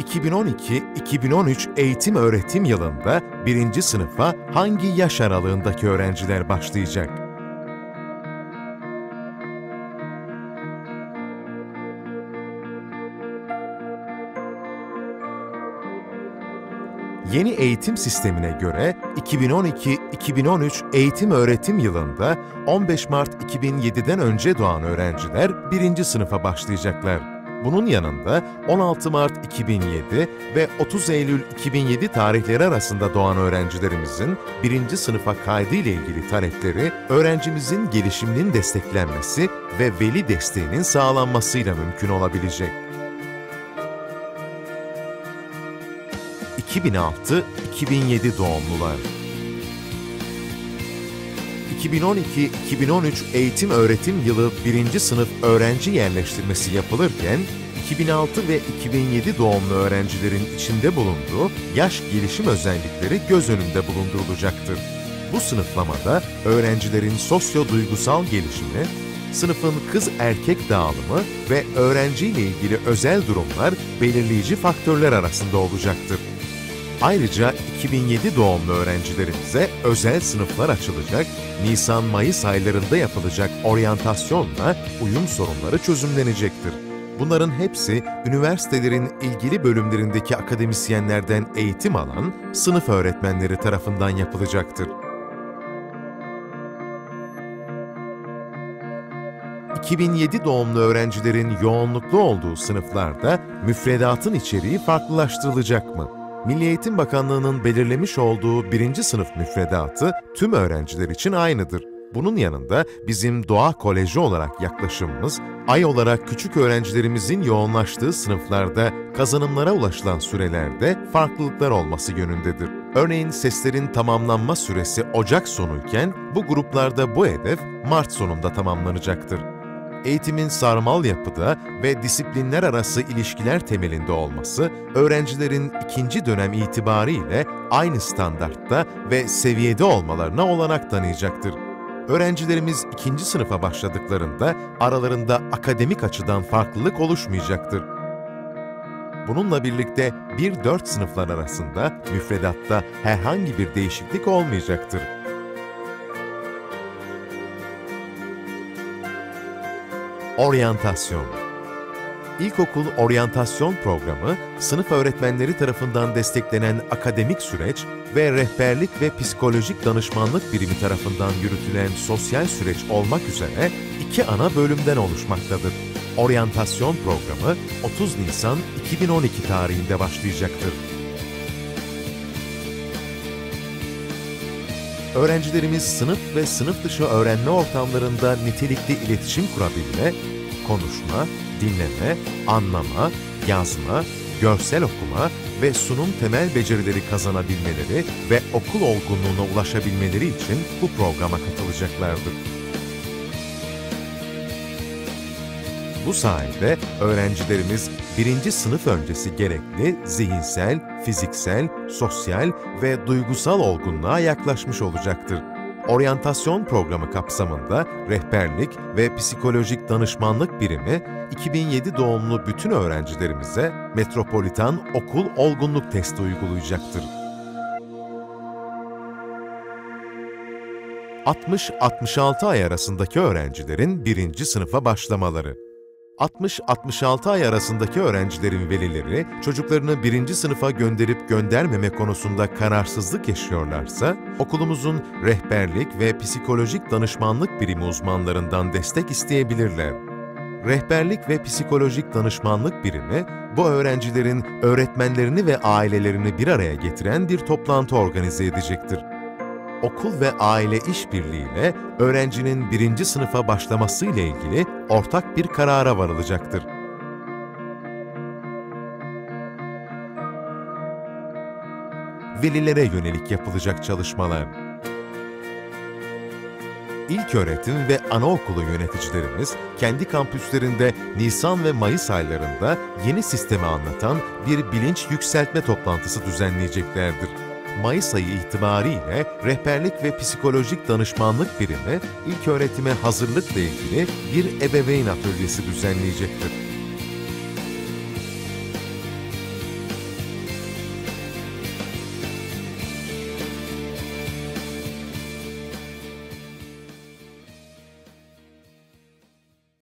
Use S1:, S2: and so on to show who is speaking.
S1: 2012-2013 eğitim öğretim yılında birinci sınıfa hangi yaş aralığındaki öğrenciler başlayacak? Yeni eğitim sistemine göre 2012-2013 eğitim öğretim yılında 15 Mart 2007'den önce doğan öğrenciler birinci sınıfa başlayacaklar. Bunun yanında 16 Mart 2007 ve 30 Eylül 2007 tarihleri arasında doğan öğrencilerimizin birinci sınıfa kaydı ile ilgili talepleri öğrencimizin gelişiminin desteklenmesi ve veli desteğinin sağlanmasıyla mümkün olabilecek. 2006-2007 doğumlular 2012-2013 eğitim öğretim yılı 1. sınıf öğrenci yerleştirmesi yapılırken 2006 ve 2007 doğumlu öğrencilerin içinde bulunduğu yaş gelişim özellikleri göz önünde bulundurulacaktır. Bu sınıflamada öğrencilerin sosyo-duygusal gelişimi, sınıfın kız-erkek dağılımı ve öğrenciyle ilgili özel durumlar belirleyici faktörler arasında olacaktır. Ayrıca 2007 doğumlu öğrencilerimize özel sınıflar açılacak, Nisan-Mayıs aylarında yapılacak oryantasyonla uyum sorunları çözümlenecektir. Bunların hepsi üniversitelerin ilgili bölümlerindeki akademisyenlerden eğitim alan sınıf öğretmenleri tarafından yapılacaktır. 2007 doğumlu öğrencilerin yoğunluklu olduğu sınıflarda müfredatın içeriği farklılaştırılacak mı? Milli Eğitim Bakanlığı'nın belirlemiş olduğu birinci sınıf müfredatı tüm öğrenciler için aynıdır. Bunun yanında bizim doğa koleji olarak yaklaşımımız, ay olarak küçük öğrencilerimizin yoğunlaştığı sınıflarda kazanımlara ulaşılan sürelerde farklılıklar olması yönündedir. Örneğin seslerin tamamlanma süresi Ocak sonuyken bu gruplarda bu hedef Mart sonunda tamamlanacaktır eğitimin sarmal yapıda ve disiplinler arası ilişkiler temelinde olması, öğrencilerin ikinci dönem itibariyle aynı standartta ve seviyede olmalarına olanak tanıyacaktır. Öğrencilerimiz ikinci sınıfa başladıklarında aralarında akademik açıdan farklılık oluşmayacaktır. Bununla birlikte 1-4 sınıflar arasında müfredatta herhangi bir değişiklik olmayacaktır. Oryantasyon İlkokul Oryantasyon Programı, sınıf öğretmenleri tarafından desteklenen akademik süreç ve rehberlik ve psikolojik danışmanlık birimi tarafından yürütülen sosyal süreç olmak üzere iki ana bölümden oluşmaktadır. Oryantasyon programı 30 Nisan 2012 tarihinde başlayacaktır. Öğrencilerimiz sınıf ve sınıf dışı öğrenme ortamlarında nitelikli iletişim kurabilme, konuşma, dinleme, anlama, yazma, görsel okuma ve sunum temel becerileri kazanabilmeleri ve okul olgunluğuna ulaşabilmeleri için bu programa katılacaklardır. Bu sayede öğrencilerimiz birinci sınıf öncesi gerekli zihinsel, fiziksel, sosyal ve duygusal olgunluğa yaklaşmış olacaktır. Oryantasyon programı kapsamında rehberlik ve psikolojik danışmanlık birimi 2007 doğumlu bütün öğrencilerimize Metropolitan Okul Olgunluk Testi uygulayacaktır. 60-66 ay arasındaki öğrencilerin birinci sınıfa başlamaları 60-66 ay arasındaki öğrencilerin velileri çocuklarını birinci sınıfa gönderip göndermeme konusunda kararsızlık yaşıyorlarsa, okulumuzun rehberlik ve psikolojik danışmanlık birimi uzmanlarından destek isteyebilirler. Rehberlik ve psikolojik danışmanlık birimi, bu öğrencilerin öğretmenlerini ve ailelerini bir araya getiren bir toplantı organize edecektir okul ve aile işbirliğiyle öğrencinin birinci sınıfa başlaması ile ilgili ortak bir karara varılacaktır. Velilere yönelik yapılacak çalışmalar İlk öğretim ve anaokulu yöneticilerimiz kendi kampüslerinde Nisan ve Mayıs aylarında yeni sistemi anlatan bir bilinç yükseltme toplantısı düzenleyeceklerdir. Mayıs ayı itibariyle rehberlik ve psikolojik danışmanlık birimi ilk öğretime hazırlıkla ilgili bir ebeveyn atölyesi düzenleyecektir.